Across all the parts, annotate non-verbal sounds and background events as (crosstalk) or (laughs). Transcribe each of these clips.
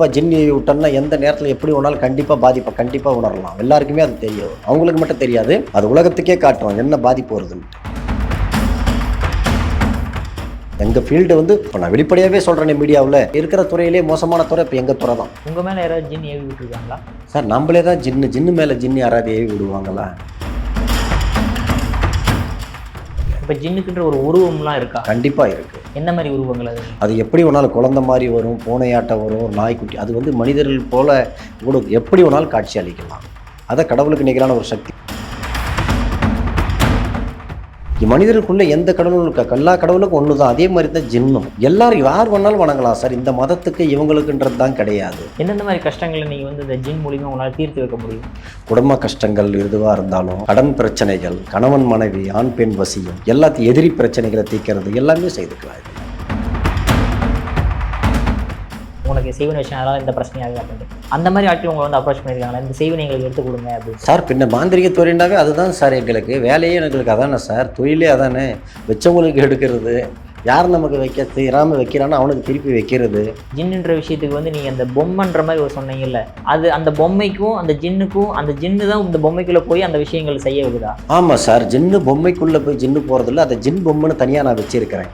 இப்போ ஜின்னி விட்டோம்னா எந்த நேரத்தில் எப்படி வேணாலும் கண்டிப்பாக பாதிப்பை கண்டிப்பாக உணரலாம். எல்லாருக்குமே அது தெரியும். அவங்களுக்கு மட்டும் தெரியாது. அது உலகத்துக்கே காட்டும் என்ன பாதிப்பு வருதுன்னு. எங்கள் ஃபீல்டு வந்து இப்போ நான் வெளிப்படையாகவே சொல்கிறேன் மீடியாவில் இருக்கிற துறையிலே மோசமான துறை இப்போ எங்கள் துறை தான். உங்க மேல யாராவது ஜின் ஏவி விட்டுருக்காங்களா? சார் நம்மளே தான் ஜின்னு ஜின்னு மேலே ஜின்னு யாராவது ஏவி விடுவாங்களா? இப்ப ஜின்னுக்குன்ற ஒரு உருவம்லாம் இருக்கா? கண்டிப்பாக இருக்குது என்ன மாதிரி உருவங்கள் அது? அது எப்படி வேணாலும் குழந்த மாதிரி வரும் பூனையாட்டம் வரும் ஒரு நாய்க்குட்டி. அது வந்து மனிதர்கள் போல கூட எப்படி வேணாலும் காட்சி அளிக்கலாம். அதை கடவுளுக்கு நிகரான ஒரு சக்தி. மனிதருக்குள்ள எந்த கடவுளும் இருக்கா எல்லா கடவுளுக்கும் ஒன்று தான் அதே மாதிரி தான் ஜின்னும். எல்லாரும் யார் வேணாலும் வணங்கலாம் சார். இந்த மதத்துக்கு இவங்களுக்குன்றது தான் கிடையாது. எந்தெந்த மாதிரி கஷ்டங்களை நீங்க வந்து இந்த ஜின் மூலியமா உங்களால தீர்த்து வைக்க முடியும்? குடும்ப கஷ்டங்கள் எதுவாக இருந்தாலும் கடன் பிரச்சனைகள் கணவன் மனைவி ஆண் பெண் வசியம் எல்லாத்தையும் எதிரி பிரச்சனைகளை தீர்க்கிறது எல்லாமே செய்துக்கலாம். உனக்கு செய்வன விஷயம் அதனால இந்த பிரச்சனையாக அப்படின்ட்டு அந்த மாதிரி ஆட்கள் உங்களை வந்து அப்ரோச் பண்ணியிருக்காங்களா? இந்த செய்வனை எங்களுக்கு எடுத்து கொடுங்க அப்படின்னு. சார் பின்ன மாந்திரிக தொழில்னாவே அதுதான் சார் எங்களுக்கு. வேலையே எங்களுக்கு அதானே சார். தொழிலே அதானே. வச்சவங்களுக்கு எடுக்கிறது யார் நமக்கு வைக்க தீராமல் வைக்கிறானோ அவனுக்கு திருப்பி வைக்கிறது. ஜின்னுன்ற விஷயத்துக்கு வந்து நீங்க அந்த பொம்மைன்ற மாதிரி ஒரு சொன்னீங்கல்ல அது அந்த பொம்மைக்கும் அந்த ஜின்னுக்கும் அந்த ஜின்னு தான் இந்த பொம்மைக்குள்ள போய் அந்த விஷயங்கள் செய்ய வைக்குதா? ஆமாம் சார் ஜின்னு பொம்மைக்குள்ளே போய் ஜின்னு போகிறதில்ல அதை ஜின் பொம்மைன்னு தனியாக நான் வச்சிருக்கிறேன்.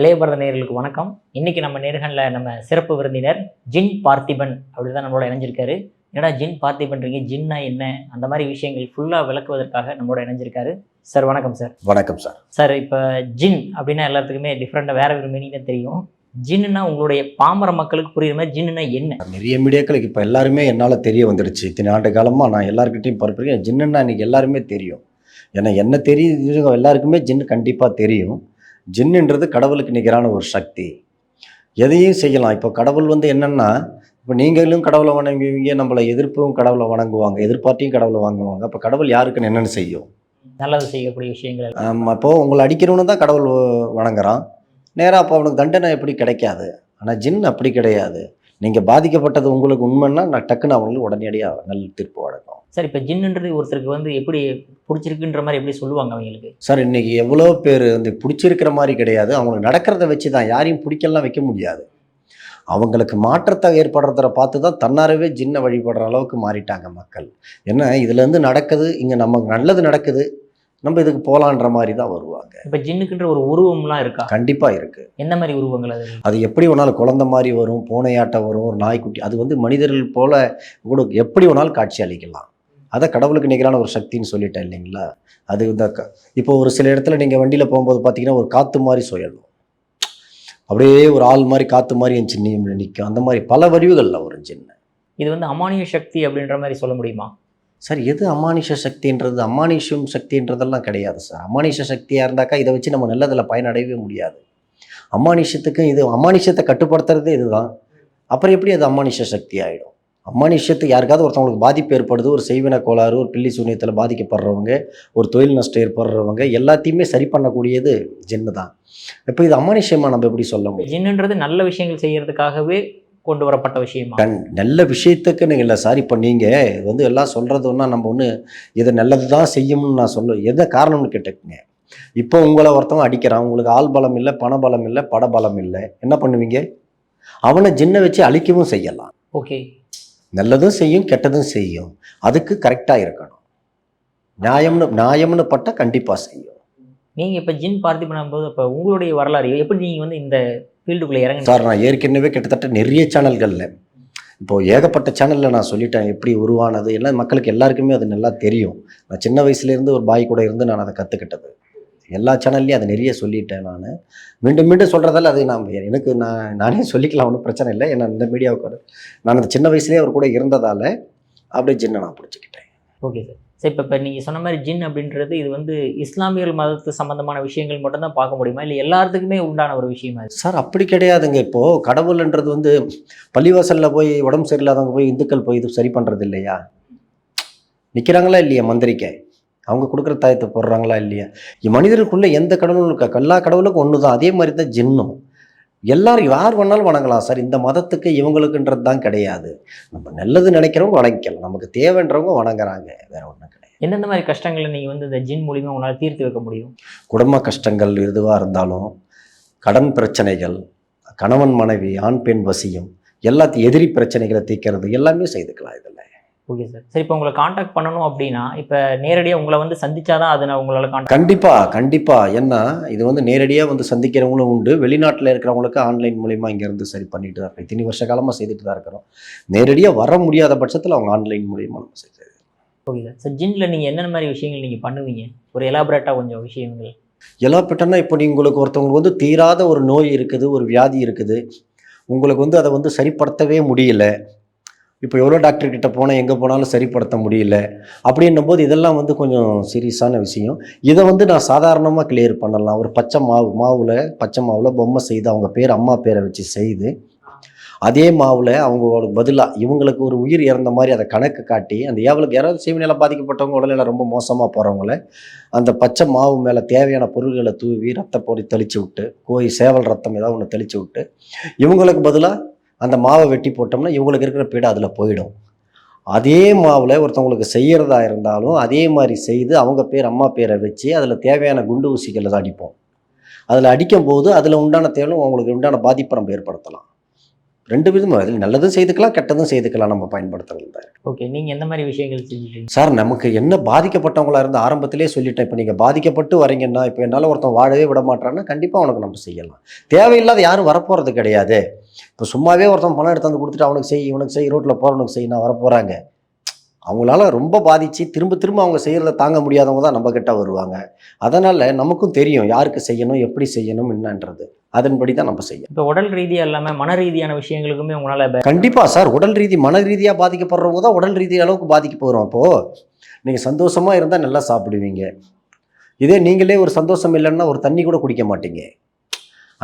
இளையபரத நேயர்களுக்கு வணக்கம். இன்னைக்கு நம்ம நேர்களில் நம்ம சிறப்பு விருந்தினர் ஜின் பார்த்திபன் அப்படி தான் நம்மளோட இணைஞ்சிருக்காரு. என்னடா ஜின் பார்த்திபன்றீங்க? ஜின்னா என்ன? அந்த மாதிரி விஷயங்கள் ஃபுல்லாக விளக்குவதற்காக நம்மளோட இணைஞ்சிருக்காரு. சார் வணக்கம் சார். வணக்கம் சார். சார் இப்போ ஜின் அப்படின்னா எல்லாத்துக்குமே டிஃப்ரெண்ட்டாக வேற ஒரு மீனிங் தான் தெரியும். ஜின்னுனா உங்களுடைய பாமர மக்களுக்கு புரியுற மாதிரி ஜின்னுனா என்ன? நிறைய மீடியாக்களுக்கு இப்போ எல்லாருமே என்னால் தெரிய வந்துடுச்சு. இத்தனை ஆண்டு காலமாக நான் எல்லாருக்கிட்டையும் பரப்புறேன் ஜின்னுன்னா இன்னைக்கு எல்லாருமே தெரியும். ஏன்னா என்ன தெரியுது எல்லாருக்குமே ஜின்னு கண்டிப்பாக தெரியும். ஜின்னுன்றது கடவுளுக்கு நிகரான ஒரு சக்தி. எதையும் செய்யலாம். இப்போ கடவுள் வந்து என்னென்னா இப்போ நீங்களும் கடவுளை வணங்குவீங்க நம்மளை எதிர்ப்பும் கடவுளை வணங்குவாங்க எதிர்பார்ட்டியும் கடவுளை வாங்குவாங்க. அப்போ கடவுள் யாருக்குன்னு என்னென்னு செய்யும்? நல்லது செய்யக்கூடிய விஷயங்கள். ஆமாம் அப்போது உங்களை அடிக்கிறவனு தான் கடவுள் வணங்குறான். நேராக அப்போ அவனுக்கு தண்டனை எப்படி கிடைக்காது. ஆனால் ஜின் அப்படி கிடையாது. நீங்கள் பாதிக்கப்பட்டது உங்களுக்கு உண்மைன்னா நான் டக்குன்னு அவங்களுக்கு உடனடியாக நல்ல தீர்ப்பு வழங்கும் சார் இப்போ ஜின்னுன்றது ஒருத்தருக்கு வந்து எப்படி பிடிச்சிருக்குன்ற மாதிரி எப்படி சொல்லுவாங்க அவங்களுக்கு? சார் இன்னைக்கு எவ்வளோ பேர் வந்து பிடிச்சிருக்கிற மாதிரி கிடையாது. அவங்களுக்கு நடக்கிறத வச்சு தான் யாரையும் பிடிக்கலாம் வைக்க முடியாது. அவங்களுக்கு மாற்றத்தை ஏற்படுறத பார்த்து தான் தன்னாரவே ஜின்னை வழிபடுற அளவுக்கு மாறிட்டாங்க மக்கள். என்ன இதுலேருந்து நடக்குது இங்கே நமக்கு நல்லது நடக்குது நம்ம இதுக்கு போகலான்ற மாதிரி தான் வருவாங்க. இப்போ ஜின்னுக்குன்ற ஒரு உருவம்லாம் இருக்கா? கண்டிப்பாக இருக்குது என்ன மாதிரி உருவங்கள் அது? அது எப்படி வேணாலும் குழந்த மாதிரி வரும் பூனையாட்டம் வரும் ஒரு நாய்க்குட்டி அது வந்து மனிதர்கள் போல கூட எப்படி வேணாலும் காட்சி அளிக்கலாம். அதை கடவுளுக்கு நிகரான ஒரு சக்தின்னு சொல்லிட்டேன் இல்லைங்களா? அது இந்த இப்போ ஒரு சில இடத்துல நீங்கள் வண்டியில் போகும்போது பார்த்தீங்கன்னா ஒரு காற்று மாதிரி சுழலும். அப்படியே ஒரு ஆள் மாதிரி காற்று மாதிரி என் சின்ன நிற்கும் அந்த மாதிரி பல வடிவுகளில் வரும் சின்ன இது வந்து அமானிய சக்தி அப்படின்ற மாதிரி சொல்ல முடியுமா? சார் எது அமானுஷ சக்தின்றது? அமானுஷம் சக்தின்றதெல்லாம் கிடையாது சார். அமானுஷ சக்தியாக இருந்தாக்கா இதை வச்சு நம்ம நல்லதில் பயனடையவே முடியாது. அமானுஷத்துக்கும் இது அமானுஷத்தை கட்டுப்படுத்துறதே இதுதான். அப்புறம் எப்படி அது அமானுஷ சக்தி ஆகிடும் அமானுஷத்துக்கு யாருக்காவது ஒருத்தவங்களுக்கு பாதிப்பு ஏற்படுது ஒரு செய்வின கோளாறு ஒரு பில்லி சூனியத்தில் பாதிக்கப்படுறவங்க ஒரு தொழில் நஷ்டம் ஏற்படுறவங்க எல்லாத்தையுமே சரி பண்ணக்கூடியது ஜின்னு தான். இப்போ இது அமானுஷமாக நம்ம எப்படி சொல்ல முடியும்? ஜின்னுன்றது நல்ல விஷயங்கள் செய்கிறதுக்காகவே கொண்டு வரப்பட்ட விஷயமா நல்ல விஷயத்துக்கு நீங்கள் இல்லை சார். இப்போ நீங்கள் வந்து எல்லாம் சொல்கிறது ஒன்றா நம்ம ஒன்று இதை நல்லது தான் செய்யும்னு நான் சொல்ல எதை காரணம்னு கேட்டுக்குங்க. இப்போ உங்களை ஒருத்தவன் அடிக்கிறான். உங்களுக்கு ஆள் பலம் இல்லை பண பலம் இல்லை பட பலம் இல்லை. என்ன பண்ணுவீங்க? அவனை ஜின்ன வச்சு அழிக்கவும் செய்யலாம். ஓகே. நல்லதும் செய்யும் கெட்டதும் செய்யும். அதுக்கு கரெக்டாக இருக்கணும். நியாயம்னு நியாயம்னு பட்டால் கண்டிப்பாக செய்யும். நீங்க இப்ப ஜின் பார்த்தி பண்ணும்போது இப்போ உங்களுடைய வரலாறு எப்படி நீங்க வந்து இந்த ஃபீல்டுக்குள்ள இறங்க சார் நான் ஏற்கனவே கிட்டத்தட்ட நிறைய சேனல்களில் இப்போ ஏகப்பட்ட சேனலில் நான் சொல்லிட்டேன் எப்படி உருவானது எல்லாம் மக்களுக்கு எல்லாருக்குமே அது நல்லா தெரியும். நான் சின்ன வயசுலேருந்து ஒரு பாய் கூட இருந்து நான் அதை கற்றுக்கிட்டது எல்லா சேனல்லையும் அதை நிறைய சொல்லிட்டேன் நான். மீண்டும் மீண்டும் சொல்கிறதால அது நான் எனக்கு நான் நானே சொல்லிக்கலாம் ஒன்றும் பிரச்சனை இல்லை. ஏன்னா இந்த மீடியாவுக்கு நான் அந்த சின்ன வயசுலேயே அவர் கூட இருந்ததால் அப்படியே ஜின்னை நான் பிடிச்சிக்கிட்டேன். Okay sir. சரி இப்போ இப்போ நீங்கள் சொன்ன மாதிரி ஜின் அப்படின்றது இது வந்து இஸ்லாமியர்கள் மதத்து சம்மந்தமான விஷயங்கள் மட்டும்தான் பார்க்க முடியுமா? இல்லை எல்லாத்துக்குமே உண்டான ஒரு விஷயமா சார் அப்படி கிடையாதுங்க. இப்போது கடவுள்ன்றது வந்து பள்ளிவாசலில் போய் உடம்பு சரியில்லாதவங்க போய் இந்துக்கள் போய் இது சரி பண்ணுறது இல்லையா? நிற்கிறாங்களா இல்லையா மந்திரிக்க? அவங்க கொடுக்குற தாயத்தை போடுறாங்களா இல்லையா? மனிதர்களுக்குள்ளே எந்த கடவுளும் இருக்கா எல்லா கடவுளுக்கும் ஒன்று தான் அதே மாதிரி தான் ஜின்னும். எல்லாரும் யார் வேணாலும் வணங்கலாம். சார் இந்த மதத்துக்கு இவங்களுக்குன்றது தான் கிடையாது. நம்ம நல்லது நினைக்கிறவங்க வணங்கிக்கலாம். நமக்கு தேவைன்றவங்க வணங்குறாங்க. வேற ஒன்றும் கிடையாது. எந்தெந்த மாதிரி கஷ்டங்களை நீங்கள் வந்து இந்த ஜின் மூலியமா உங்களால் தீர்த்து வைக்க முடியும்? குடும்ப கஷ்டங்கள் எதுவாக இருந்தாலும் கடன் பிரச்சனைகள் கணவன் மனைவி ஆண் பெண் வசியம் எல்லாத்தையும் எதிரி பிரச்சனைகளை தீர்க்கிறது எல்லாமே செய்துக்கலாம் இதில். ஓகே சார் சரி இப்போ உங்களை காண்டாக்ட் பண்ணணும் அப்படின்னா இப்போ நேரடியாக உங்களை வந்து சந்திச்சாதான் அதை நான் உங்களால் காண்டாக்ட் கண்டிப்பாக கண்டிப்பாக ஏன்னா இது வந்து நேரடியாக வந்து சந்திக்கிறவங்களும் உண்டு. வெளிநாட்டில் இருக்கிறவங்களுக்கு ஆன்லைன் மூலிமா இங்கேருந்து சரி பண்ணிட்டு தான் இருக்கோம். இத்தனை வருஷ காலமாக செய்துட்டு தான் இருக்கிறோம். நேரடியாக வர முடியாத பட்சத்தில் அவங்க ஆன்லைன் மூலியமாக நம்ம செய்து ஓகே சார் சார் ஜின்ல நீங்கள் என்னென்ன மாதிரி விஷயங்கள் நீங்கள் பண்ணுவீங்க? ஒரு எலாபரேட்டாக கொஞ்சம் விஷயங்கள். எலாப்பட்டனா இப்போ நீ உங்களுக்கு ஒருத்தவங்களுக்கு வந்து தீராத ஒரு நோய் இருக்குது ஒரு வியாதி இருக்குது. உங்களுக்கு வந்து அதை வந்து சரிப்படுத்தவே முடியல. இப்போ எவ்வளோ டாக்டர் கிட்ட போனால் எங்கே போனாலும் சரிப்படுத்த முடியல அப்படின்னும் போது இதெல்லாம் வந்து கொஞ்சம் சீரியஸான விஷயம். இதை வந்து நான் சாதாரணமாக கிளியர் பண்ணலாம். ஒரு பச்சை மாவு மாவில் பச்சை மாவில் பொம்மை செய்து அவங்க பேர் அம்மா பேரை வச்சு செய்து அதே மாவில் அவங்களுக்கு பதிலாக இவங்களுக்கு ஒரு உயிர் இறந்த மாதிரி அதை கணக்கு காட்டி அந்த ஏவலுக்கு யாராவது சீவனையில் பாதிக்கப்பட்டவங்க உடல்நிலை ரொம்ப மோசமாக போகிறவங்கள அந்த பச்சை மாவு மேலே தேவையான பொருள்களை தூவி ரத்த பொடி தெளித்து விட்டு கோயில் சேவல் ரத்தம் ஏதாவது ஒன்று தெளித்து விட்டு இவங்களுக்கு பதிலாக அந்த மாவை வெட்டி போட்டோம்னா இவங்களுக்கு இருக்கிற பீடை அதில் போயிடும். அதே மாவில் ஒருத்தவங்களுக்கு செய்கிறதா இருந்தாலும் அதே மாதிரி செய்து அவங்க பேர் அம்மா பேரை வச்சு அதில் தேவையான குண்டு ஊசிகளை தான் அடிப்போம். அதில் அடிக்கும் போது அதில் உண்டான தேவையும் அவங்களுக்கு உண்டான பாதிப்பை நம்ம ஏற்படுத்தலாம். ரெண்டு விதமாக அதில் நல்லதும் செய்துக்கலாம் கெட்டதும் செய்துக்கலாம் நம்ம பயன்படுத்துறது ஓகே நீங்கள் எந்த மாதிரி விஷயங்கள் செஞ்சுட்டீங்க? சார் நமக்கு என்ன பாதிக்கப்பட்டவங்களா இருந்து ஆரம்பத்திலே சொல்லிட்டேன். இப்போ நீங்கள் பாதிக்கப்பட்டு வரீங்கன்னா இப்போ என்னால் ஒருத்தன் வாழவே விட மாட்டான்னா கண்டிப்பாக அவனுக்கு நம்ம செய்யலாம். தேவையில்லாத யாரும் வரப்போகிறது கிடையாது. இப்போ சும்மாவே ஒருத்தன் பணம் எடுத்து வந்து கொடுத்துட்டு அவனுக்கு செய் இவனுக்கு செய் ரோட்டில் போகிறவனுக்கு செய் நான் வரப்போகிறாங்க அவங்களால ரொம்ப பாதித்து திரும்ப திரும்ப அவங்க செய்கிறத தாங்க முடியாதவங்க தான் நம்ம கிட்ட வருவாங்க. அதனால் நமக்கும் தெரியும் யாருக்கு செய்யணும் எப்படி செய்யணும் என்னன்றது. அதன்படி தான் நம்ம செய்யணும் இப்போ உடல் ரீதியாக இல்லாமல் மன ரீதியான விஷயங்களுக்குமே உங்களால் கண்டிப்பாக சார். உடல் ரீதி மன ரீதியாக பாதிக்கப்படுறவங்க தான் உடல் ரீதி அளவுக்கு பாதிக்க போகிறோம் அப்போது நீங்கள் சந்தோஷமாக இருந்தால் நல்லா சாப்பிடுவீங்க. இதே நீங்களே ஒரு சந்தோஷம் இல்லைன்னா ஒரு தண்ணி கூட குடிக்க மாட்டீங்க.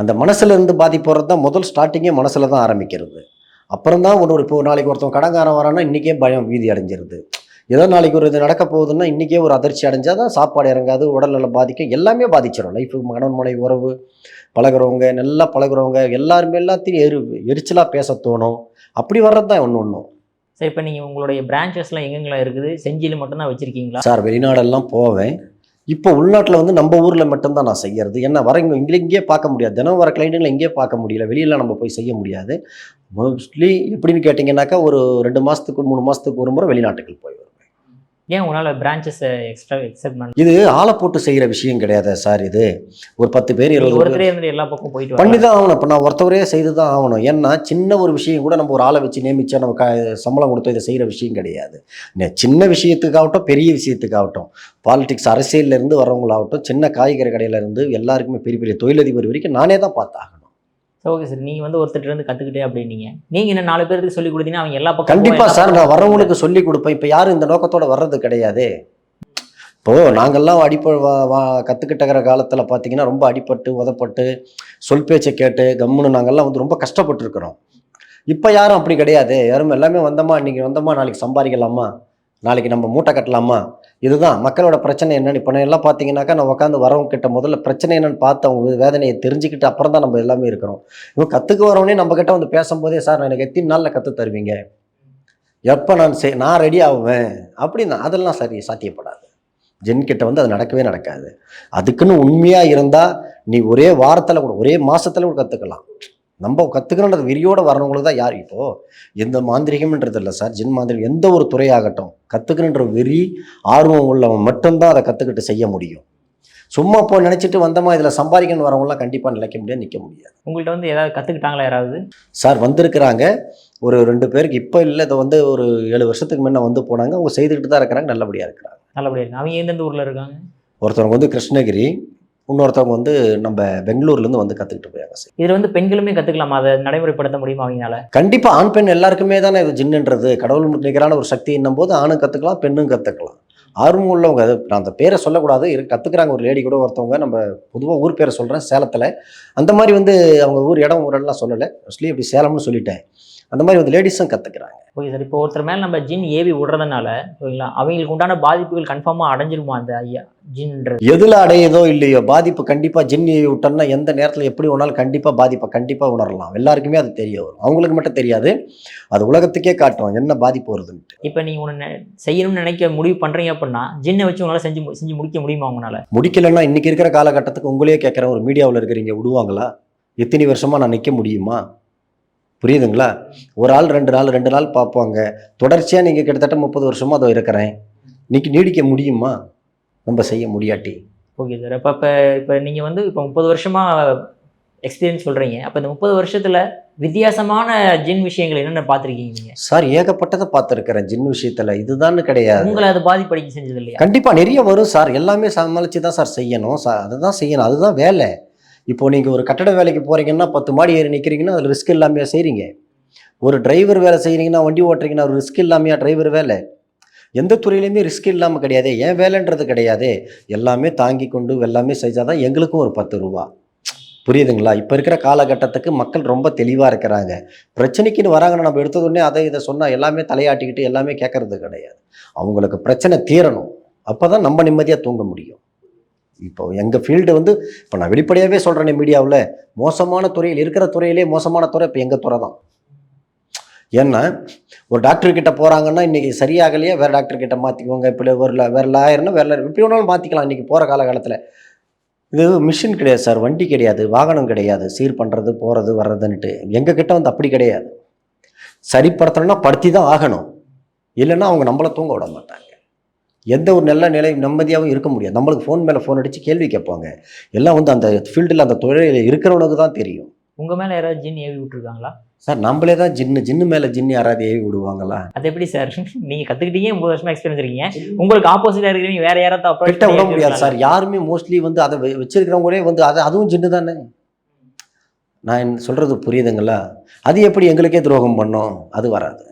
அந்த மனசுல இருந்து பாதிப்படுறது தான் முதல் ஸ்டார்டிங்கே மனசில் தான் ஆரம்பிக்கிறது. அப்புறம் தான் ஒன்று இப்போ நாளைக்கு ஒருத்தன் கடங்காரன் வரான்னா இன்றைக்கே பயம் பீதி அடைஞ்சிருது. ஏதோ நாளைக்கு ஒரு இது நடக்க போகுதுன்னா இன்றைக்கே ஒரு அதிர்ச்சி அடைஞ்சால் தான் சாப்பாடு இறங்காது உடல்நலம் பாதிக்கும் எல்லாமே பாதிச்சிடும் லைஃபு கணவன் மனை உறவு பழகுறவங்க நல்லா பழகுறவங்க எல்லாருமே எல்லாத்தையும் எரி எரிச்சலாக பேச தோணும். அப்படி வர்றது தான் ஒன்று ஒன்றும் சரி இப்போ நீங்கள் உங்களுடைய பிரான்ச்சஸ்லாம் எங்கெங்கெல்லாம் இருக்குது? செஞ்சியில் மட்டும்தான் வச்சுருக்கீங்களா? சார் வெளிநாடெல்லாம் போவேன். இப்போ உள்நாட்டில் வந்து நம்ம ஊரில் மட்டும்தான் நான் செய்கிறது ஏன்னா வர இங்கே இங்கே இங்கேயே பார்க்க முடியாது. தினம் வர கிளைண்ட்டுங்களை இங்கேயே பார்க்க முடியல. வெளியில நம்ம போய் செய்ய முடியாது. மோஸ்ட்லி எப்படின்னு கேட்டிங்கன்னாக்கா ஒரு ரெண்டு மாதத்துக்கு மூணு மாதத்துக்கு ஒரு முறை வெளிநாட்டுக்கு போய் வரும். ஏன் உங்களால் பிரான்ச்சஸை எக்ஸ்ட்ரா எக்ஸெப்ட் பண்ண இது ஆளை போட்டு செய்கிற விஷயம் கிடையாது சார் இது. ஒரு பத்து பேர் இருபது ஒருத்தரே இருந்து எல்லா பக்கம் போயிட்டு பண்ணி. தான் ஆகணும். இப்போ நான் ஒருத்தவரே செய்து தான் ஆகணும். ஏன்னா சின்ன ஒரு விஷயம் கூட நம்ம ஒரு ஆளை வச்சு நியமிச்சா நம்ம க சம்பளம் கொடுத்து இதை செய்கிற விஷயம் கிடையாது. சின்ன விஷயத்துக்காகட்டும் பெரிய விஷயத்துக்காகட்டும் பாலிடிக்ஸ் அரசியல்ல இருந்து வரவங்களாகட்டும் சின்ன காய்கறி கடையில இருந்து எல்லாருக்குமே பெரிய பெரிய தொழிலதிபர் வரைக்கும் நானே தான் ஓகே சார் நீங்கள் வந்து ஒருத்தர் இருந்து கற்றுக்கிட்டே அப்படின்னீங்க. நீங்கள் என்ன நாலு பேருக்கு சொல்லி கொடுத்தீங்கன்னா அவங்க எல்லா பக்கம் கண்டிப்பா எல்லா சார் நான் வரவங்களுக்கு சொல்லி கொடுப்பேன். இப்போ யாரும் இந்த நோக்கத்தோட வர்றது கிடையாது. இப்போ நாங்கள்லாம் அடிப்ப வா- கத்துக்கிட்டகிற காலத்தில் பார்த்தீங்கன்னா ரொம்ப அடிபட்டு உதப்பட்டு சொல் பேச்சை கேட்டு கம்முன்னு நாங்கள்லாம் வந்து ரொம்ப கஷ்டப்பட்டுருக்குறோம். இப்போ யாரும் அப்படி கிடையாது. யாரும் எல்லாமே வந்தோமா இன்னைக்கு வந்தோமா நாளைக்கு சம்பாதிக்கலாமா? நாளைக்கு நம்ம மூட்டை கட்டலாமா? இதுதான் மக்களோட பிரச்சனை என்னன்னு. இப்போ நான் எல்லாம் பார்த்தீங்கன்னாக்கா நான் உட்காந்து வரவங்க கிட்ட முதல்ல பிரச்சனை என்னன்னு பார்த்து அவங்க வேதனையை தெரிஞ்சுக்கிட்டு அப்புறம் தான் நம்ம எல்லாமே இருக்கிறோம். இவன் கற்றுக்க வரவனே நம்ம கிட்ட வந்து பேசும்போதே சார் நான் எனக்கு எத்தனை நாளில் கற்று தருவீங்க? எப்போ நான் செ நான் ரெடி ஆகுவேன் அப்படின்னா அதெல்லாம் சரி சாத்தியப்படாது. ஜென்கிட்ட வந்து அது நடக்கவே நடக்காது. அதுக்குன்னு உண்மையாக இருந்தால் நீ ஒரே வாரத்தில் கூட ஒரே மாதத்தில் கூட கற்றுக்கலாம் நம்ம கற்றுக்கணுன்றது வெறியோடு வரவங்களுக்கு தான் யார்? இப்போ எந்த மாந்திரிகம்ன்றது இல்லை சார். ஜென் மாந்திரிகம் எந்த ஒரு துறையாகட்டும் கற்றுக்கணுன்ற வெறி ஆர்வம் உள்ளவன் மட்டும்தான் அதை கற்றுக்கிட்டு செய்ய முடியும். சும்மா இப்போ நினச்சிட்டு வந்தோமா இதில் சம்பாதிக்கணும்னு வரவங்களாம் கண்டிப்பாக நிலைக்க முடியாது நிற்க முடியாது. உங்கள்கிட்ட வந்து ஏதாவது கற்றுக்கிட்டாங்களா யாராவது? சார் வந்திருக்கிறாங்க. ஒரு ரெண்டு பேருக்கு இப்போ இல்லை இதை வந்து ஒரு ஏழு வருஷத்துக்கு முன்ன வந்து போனாங்க. அவங்க செய்துக்கிட்டு தான் இருக்கிறாங்க நல்லபடியாக இருக்கிறாங்க. நல்லபடியாக இருக்கு அவங்க எந்தெந்த ஊரில் இருக்காங்க? ஒருத்தவங்க வந்து கிருஷ்ணகிரி இன்னொருத்தவங்க வந்து நம்ம பெங்களூர்லேருந்து வந்து கற்றுக்கிட்டு போயாங்க சார். இதில் வந்து பெண்களுமே கற்றுக்கலாமா அதை நடைமுறைப்படுத்த முடியுமா அவங்களால? கண்டிப்பாக ஆண் பெண் எல்லாருக்குமே தானே இது ஜின்னுன்றது. கடவுள் நிகரான ஒரு சக்தி என்னும் போது ஆணும் கற்றுக்கலாம் பெண்ணும் கற்றுக்கலாம் ஆர்வம் உள்ளவங்க அது நான் அந்த பேரை சொல்லக்கூடாது. இரு கற்றுக்குறாங்க ஒரு லேடி கூட ஒருத்தவங்க. நம்ம பொதுவாக ஊர் பேரை சொல்கிறேன் சேலத்தில். அந்த மாதிரி வந்து அவங்க ஊர் இடம் ஊரெல்லாம் சொல்லலை. மோஸ்ட்லி இப்படி சேலம்னு சொல்லிட்டேன். அந்த மாதிரி வந்து லேடிஸும் கற்றுக்குறாங்க ஓகே சார் இப்போ ஒருத்தர் மேல நம்ம ஜின் ஏவி விடுறதுனால ஓகேங்களா அவங்களுக்கு உண்டான பாதிப்புகள் கன்ஃபார்மா அடைஞ்சிருமா அந்த ஐயா ஜின்ன்றது எதில் அடையுதோ இல்லையோ பாதிப்பு கண்டிப்பாக ஜின்னி விட்டோம்னா எந்த நேரத்தில் எப்படி வேணாலும் கண்டிப்பாக பாதிப்பை கண்டிப்பாக உணரலாம். எல்லாருக்குமே அது தெரிய வரும். அவங்களுக்கு மட்டும் தெரியாது. அது உலகத்துக்கே காட்டும் என்ன பாதிப்பு வருதுன்ட்டு. இப்போ நீங்க ஒன்று செய்யணும்னு நினைக்க முடிவு பண்றீங்க அப்படின்னா ஜின்னை வச்சு உங்களால செஞ்சு செஞ்சு முடிக்க முடியுமா உங்களால? முடிக்கலைன்னா இன்னைக்கு இருக்கிற காலகட்டத்துக்கு உங்களையே கேட்குறேன் ஒரு மீடியாவில் இருக்கிறீங்க விடுவாங்களா? எத்தனை வருஷமா நான் நிற்க முடியுமா? புரியுதுங்களா? ஒரு ஆள் ரெண்டு நாள் ரெண்டு நாள் பார்ப்பாங்க. தொடர்ச்சியாக நீங்கள் கிட்டத்தட்ட முப்பது வருஷமா அதை இருக்கிறேன். இன்னைக்கு நீடிக்க முடியுமா? நம்ம செய்ய முடியாட்டி. Okay sir. அப்போ இப்போ இப்போ நீங்கள் வந்து இப்போ முப்பது வருஷமா எக்ஸ்பீரியன்ஸ் சொல்றீங்க. அப்போ இந்த முப்பது வருஷத்துல வித்தியாசமான ஜின் விஷயங்கள் என்னென்ன பார்த்துருக்கீங்க சார் ஏகப்பட்டதை பார்த்துருக்கிறேன் ஜின் விஷயத்தில். இதுதான் கிடையாது. உங்களை அது பாதிப்படைக்க செஞ்சது இல்லையா கண்டிப்பாக நிறைய வரும் சார். எல்லாமே சமாளித்து தான் சார் செய்யணும். சார் அதுதான் செய்யணும். அதுதான் வேலை. இப்போ நீங்கள் ஒரு கட்டட வேலைக்கு போகிறீங்கன்னா பத்து மாடி ஏறி நிற்கிறீங்கன்னா அதில் ரிஸ்க் இல்லாமையா செய்கிறீங்க ஒரு டிரைவர் வேலை செய்கிறீங்கன்னா வண்டி ஓட்டுறீங்கன்னா ஒரு ரிஸ்க் இல்லாமையா டிரைவர் வேலை? எந்த துறையிலையுமே ரிஸ்க் இல்லாமல் கிடையாது. ஏன் வேலைன்றது கிடையாது. எல்லாமே தாங்கி கொண்டு எல்லாமே செஞ்சால் தான் எங்களுக்கும் ஒரு பத்து ரூபா. புரியுதுங்களா? இப்போ இருக்கிற காலகட்டத்துக்கு மக்கள் ரொம்ப தெளிவாக இருக்கிறாங்க. பிரச்சனைக்குன்னு வராங்கன்னு நம்ம எடுத்ததுடனே அதை இதை சொன்னால் எல்லாமே தலையாட்டிக்கிட்டு எல்லாமே கேட்கறது கிடையாது. அவங்களுக்கு பிரச்சனை தீரணும். அப்போ தான் நம்ம நிம்மதியாக தூங்க முடியும். இப்போ எங்கள் ஃபீல்டு வந்து இப்போ நான் வெளிப்படையாகவே சொல்கிறேன் மீடியாவில் மோசமான துறையில் இருக்கிற துறையிலே மோசமான துறை இப்போ எங்கள் துறை தான். ஏன்னா ஒரு டாக்டர்கிட்ட போகிறாங்கன்னா இன்றைக்கி சரியாகலையே வேறு டாக்டர் கிட்ட மாற்றிக்குவாங்க இப்போ ஒரு ல- வேறு லாயர்னா வேறு எப்படி வேணாலும் மாற்றிக்கலாம் இன்றைக்கி போகிற காலகாலத்தில் இது மிஷின் கிடையாது சார் வண்டி கிடையாது வாகனம் கிடையாது சீர் பண்ணுறது போகிறது வர்றதுன்ட்டு எங்கள் கிட்ட வந்து அப்படி கிடையாது. சரிப்படுத்தணும்னா படுத்தி தான் ஆகணும். இல்லைன்னா அவங்க நம்மளை தூங்க விட மாட்டாங்க. எந்த ஒரு நல்ல நிலை நிம்மதியாகவும் இருக்க முடியாது. நம்மளுக்கு ஃபோன் மேலே ஃபோன் அடித்து கேள்வி கேட்பாங்க. எல்லாம் வந்து அந்த ஃபீல்டில் அந்த துறையில் இருக்கிறவனுக்கு தான் தெரியும். உங்க மேல யாராவது ஜின் ஏவி விட்டுருக்காங்களா? சார் நம்மளே தான் ஜின்னு ஜின்னு மேலே ஜின்னு யாராவது ஏவி விடுவாங்களா? அது எப்படி சார்? நீங்க கத்துக்கிட்டீங்க ஒன்பது வருஷமா எக்ஸ்பீரியன்ஸ் இருக்கீங்க. உங்களுக்கு ஆப்போசிட்டா இருக்கிறீங்க வேற யாராவது கிட்ட விட முடியாது சார். யாருமே மோஸ்ட்லி வந்து அதை வச்சிருக்கிறவங்களே வந்து அது அதுவும் ஜின்னு தானே. நான் சொல்கிறது புரியுதுங்களா? அது எப்படி எங்களுக்கே துரோகம் பண்ணோம்? அது வராது.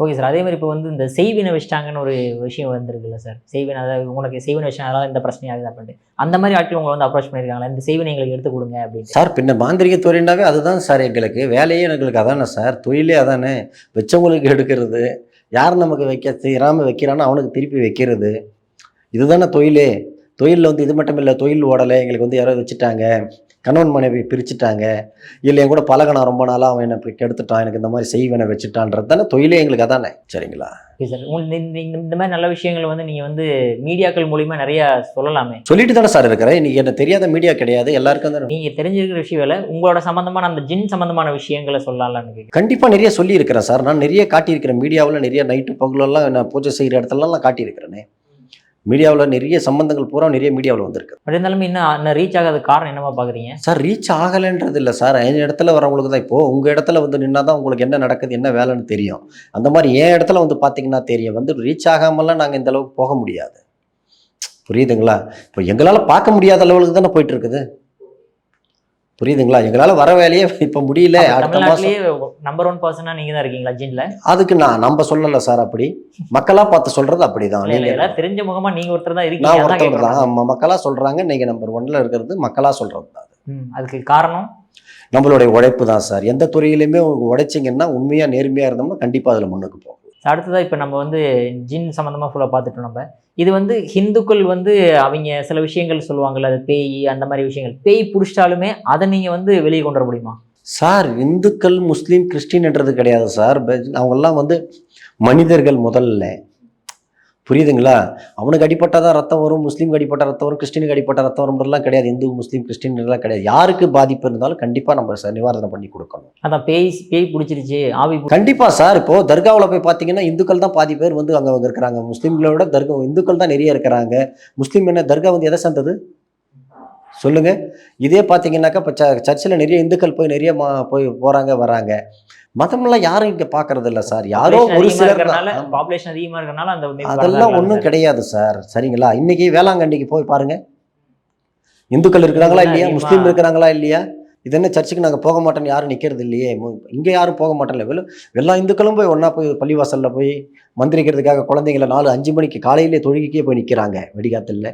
Okay sir. அதே மாதிரி இப்போ வந்து இந்த செய்வினை வச்சிட்டாங்கன்னு ஒரு விஷயம் வந்திருக்குல்ல சார். செய்வினை அதாவது உங்களுக்கு செய்வினை வச்சா இந்த பிரச்சனை ஆகுது அப்படின்ட்டு அந்த மாதிரி ஆட்கள் உங்களை வந்து அப்ரோச் பண்ணியிருக்காங்களா இந்த செய்வினை எங்களுக்கு எடுத்து கொடுங்க அப்படின்னு. சார் பின்ன மாந்திரிக துறைனாவே அதுதான் சார் எங்களுக்கு. வேலையே எங்களுக்கு அதானே சார். தொழிலே அதானே. வச்சவங்களுக்கு எடுக்கிறது. யார் நமக்கு வைக்க செய்யாமல் வைக்கிறானோ அவனுக்கு திருப்பி வைக்கிறது. இதுதானே தொழிலே. தொழிலில் வந்து இது மட்டும் இல்லை தொழில் ஓடலை. எங்களுக்கு வந்து யாரோ வச்சுட்டாங்க. கணவன் மனைவி பிரிச்சுட்டாங்க. இல்லை என் கூட பழகணும் ரொம்ப நாளாக அவன் என்னை கெடுத்துட்டான் எனக்கு இந்த மாதிரி செய்வனை வச்சுட்டான்றது தானே தொழிலே எங்களுக்கு அதானே? சரிங்களா? சார் இந்த- மாதிரி நல்ல விஷயங்கள் வந்து நீங்கள் வந்து மீடியாக்கள் மூலிமா நிறைய சொல்லலாமே. சொல்லிட்டு தானே சார் இருக்கிறேன். இன்னைக்கு என்ன தெரியாத மீடியா கிடையாது எல்லாருக்கும் தான் நீங்கள் தெரிஞ்சிருக்கிற விஷயம் இல்லை உங்களோட சம்மந்தமான அந்த ஜின் சம்மந்தமான விஷயங்களை சொல்லலாம்னு கண்டிப்பாக நிறைய சொல்லியிருக்கிறேன் சார். நான் நிறைய காட்டியிருக்கிறேன். மீடியாவில் நிறைய நைட்டு பகலெல்லாம் நான் பூஜை செய்கிற இடத்துலலாம் காட்டியிருக்கிறேனே. மீடியாவில் நிறைய சம்பந்தங்கள் பூரா நிறைய மீடியாவில் வந்திருக்கு. அப்படி இருந்தாலும் இன்னும் ரீச் ஆகாத காரணம் என்னவா பார்க்குறீங்க சார் ரீச் ஆகலைன்றது இல்லை சார். என் இடத்துல வரவங்களுக்கு தான் இப்போது உங்கள் இடத்துல வந்து நின்னா தான் உங்களுக்கு என்ன நடக்குது என்ன வேலைன்னு தெரியும். அந்த மாதிரி என் இடத்துல வந்து பார்த்தீங்கன்னா தெரியும். வந்து ரீச் ஆகாமலாம் நாங்கள் இந்த அளவுக்கு போக முடியாது. புரியுதுங்களா? இப்போ எங்களால் பார்க்க முடியாத அளவுக்கு தானே போயிட்டு இருக்குது. புரியுதுங்களா? எங்களால் வர வேலையே இப்போ முடியல. அடுத்த மாதம் நம்பர் ஒன் பர்சனாக நீங்கள் தான் இருக்கீங்களா ஜின்ல? அதுக்கு நான் நம்ம சொல்லலை சார் அப்படி. மக்களாக பார்த்து சொல்கிறது அப்படிதான். இல்ல, இல்ல, நீங்கள் தெரிஞ்ச முகமா நீங்க ஒருத்தர் தான் நான் இருக்கீங்க அதான் ஒருத்தர். தான். ஆமாம் மக்களாக சொல்கிறாங்க நீங்கள் நம்பர் ஒன்ல இருக்கிறது மக்களாக சொல்கிறது தான். அதுக்கு காரணம்? நம்மளுடைய உழைப்பு தான் சார் எந்த துறையிலையுமே உழைச்சிங்கன்னா உண்மையாக நேர்மையாக இருந்தோம்னா கண்டிப்பாக அதில் முன்னுக்கு போகும். அடுத்ததாக இப்போ நம்ம வந்து ஜின் சம்மந்தமாக ஃபுல்லாக பார்த்துட்டோம் நம்ம. இது வந்து ஹிந்துக்கள் வந்து அவங்க சில விஷயங்கள் சொல்லுவாங்கல்ல அது பேய் அந்த மாதிரி விஷயங்கள். பேய் பிடிச்சிட்டாலுமே அதை நீங்கள் வந்து வெளியே கொண்டு வர முடியுமா? சார் இந்துக்கள் முஸ்லீம் கிறிஸ்டின்ன்றது கிடையாது சார். ப- அவங்கெல்லாம் வந்து மனிதர்கள் முதல்ல. புரியுதுங்களா? அவனுக்கு அடிப்பட்டாதான் ரத்தம் வரும் முஸ்லீமுக்கு அடிப்பட்ட ரத்தம் வரும் கிறிஸ்டினுக்கு அடிப்பட்ட ரத்தம் வரும்ன்றலாம் கிடையாது. இந்து முஸ்லீம் கிறிஸ்டின்லாம் கிடையாது. யாருக்கு பாதிப்பு இருந்தாலும் கண்டிப்பாக நம்ம சார் நிவாரணம் பண்ணி கொடுக்கணும். அதான் பேய் பேய் பிடிச்சிருச்சு ஆவி பிடி- கண்டிப்பா சார். இப்போ தர்காவில் போய் பார்த்தீங்கன்னா இந்துக்கள் தான் பாதி பேர் வந்து அங்கே இருக்கிறாங்க. முஸ்லீம்களை விட தர்கா இந்துக்கள் தான் நிறைய இருக்கிறாங்க. முஸ்லீம் என்ன தர்கா வந்து எதை சேர்ந்தது? சொல்லுங்க. இதே பார்த்தீங்கன்னாக்கா இப்போ சர்ச்சில் நிறைய இந்துக்கள் போய் நிறைய மா- போய் போறாங்க வராங்க. மதம்லாம் யாரும் இங்கே பார்க்கறது இல்லை சார். யாரோ ஒரு சிலர். பாப்புலேஷன் அதிகமா இருக்கறனால அந்த அதெல்லாம் ஒன்றும் கிடையாது சார். சரிங்களா? இன்னைக்கு வேளாங்கண்ணிக்கு போய் பாருங்க. இந்துக்கள் இருக்கிறாங்களா இல்லையா? முஸ்லீம் இருக்கிறாங்களா இல்லையா? இது என்ன சர்ச்சுக்கு நாங்கள் போக மாட்டோம்னு யாரும் நிற்கிறது இல்லையே? இங்கே யாரும் போக மாட்டோம்ல. வெறும் எல்லா இந்துக்களும் போய் ஒன்றா போய் பள்ளிவாசலில் போய் மந்திரிக்கிறதுக்காக குழந்தைங்கள நாலு அஞ்சு மணிக்கு காலையிலே தொழுகைக்கே போய் நிற்கிறாங்க வெடிகாத்தில்.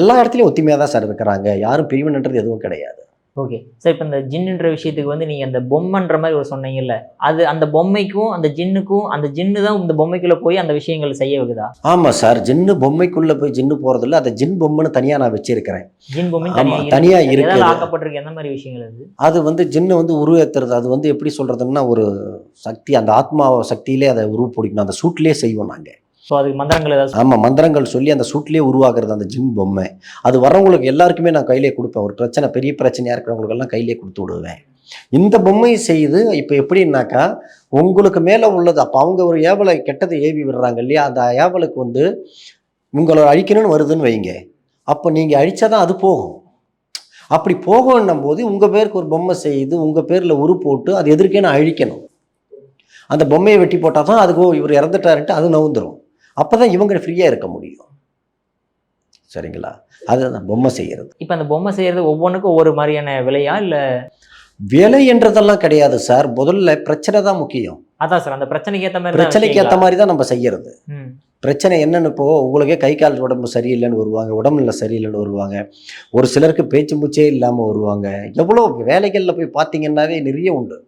எல்லா இடத்துலையும் ஒத்துமையாக தான் சார் இருக்கிறாங்க. யாரும் பிரிவினன்றது எதுவும் கிடையாது. ஓகே சார் இப்போ இந்த ஜின்னுன்ற விஷயத்துக்கு வந்து நீங்கள் அந்த பொம்மைன்ற மாதிரி ஒரு சொன்னீங்கல்ல அது அந்த பொம்மைக்கும் அந்த ஜின்னுக்கும் அந்த ஜின்னு தான் இந்த பொம்மைக்குள்ளே போய் அந்த விஷயங்கள் செய்ய வைக்குதா? ஆமாம் சார் ஜின்னு பொம்மைக்குள்ளே போய் ஜின்னு போகிறதில்ல அதை ஜின் பொம்மைன்னு தனியாக நான் வச்சிருக்கிறேன். ஜின் பொம்மை ஆமா, தனியாக இருக்குது. ஆக்கப்பட்டிருக்கு எந்த மாதிரி விஷயங்கள் அது? அது வந்து ஜின்னு வந்து உருவேற்றுறது அது வந்து எப்படி சொல்கிறதுன்னா ஒரு சக்தி அந்த ஆத்மா சக்தியிலே அதை உருவப்பிடிக்கணும் அந்த சூட்லேயே செய்வோம் நாங்கள் ஸோ அதுக்கு மந்திரங்கள் ஏதாவது ஆமாம் மந்திரங்கள் சொல்லி அந்த சூட்லேயே உருவாக்குறது அந்த ஜின் பொம்மை. அது வரவங்களுக்கு எல்லாருக்குமே நான் கையிலே கொடுப்பேன். ஒரு பிரச்சனை பெரிய பிரச்சனையாக இருக்கிறவங்களுக்கெல்லாம் கையிலே கொடுத்து விடுவேன். இந்த பொம்மையை செய்து இப்போ எப்படின்னாக்கா உங்களுக்கு மேலே உள்ளது அப்போ அவங்க ஒரு ஏவலை கெட்டதை ஏவி விடுறாங்க இல்லையா? அந்த ஏவலுக்கு வந்து உங்களை அழிக்கணும்னு வருதுன்னு வைங்க. அப்போ நீங்கள் அழிச்சாதான் அது போகும். அப்படி போகணும் போது உங்கள் பேருக்கு ஒரு பொம்மை செய்து உங்கள் பேரில் உரு போட்டு அது எதிர்க்கே நான் அழிக்கணும். அந்த பொம்மையை வெட்டி போட்டால் தான் அதுக்கு இவர் இறந்துட்டாருன்ட்டு அது நவுந்துரும். அப்போ தான் இவங்க ஃப்ரீயாக இருக்க முடியும். சரிங்களா? அதுதான் பொம்மை செய்கிறது இப்போ அந்த பொம்மை செய்யறது ஒவ்வொன்றுக்கும் ஒவ்வொரு மாதிரியான விலையா இல்லை? விலை என்றதெல்லாம் கிடையாது சார் முதல்ல பிரச்சனை தான் முக்கியம். அதான் சார் அந்த பிரச்சனைக்கு ஏற்ற மாதிரி பிரச்சனைக்கு ஏற்ற? மாதிரி தான் நம்ம செய்யறது. ம். பிரச்சனை என்னன்னு இப்போ உங்களுக்கே கை கால் உடம்பு சரியில்லைன்னு வருவாங்க உடம்புல சரியில்லைன்னு வருவாங்க. ஒரு சிலருக்கு பேச்சு மூச்சே இல்லாமல் வருவாங்க. எவ்வளோ வேலைகளில் போய் பார்த்தீங்கன்னாவே நிறைய உண்டு.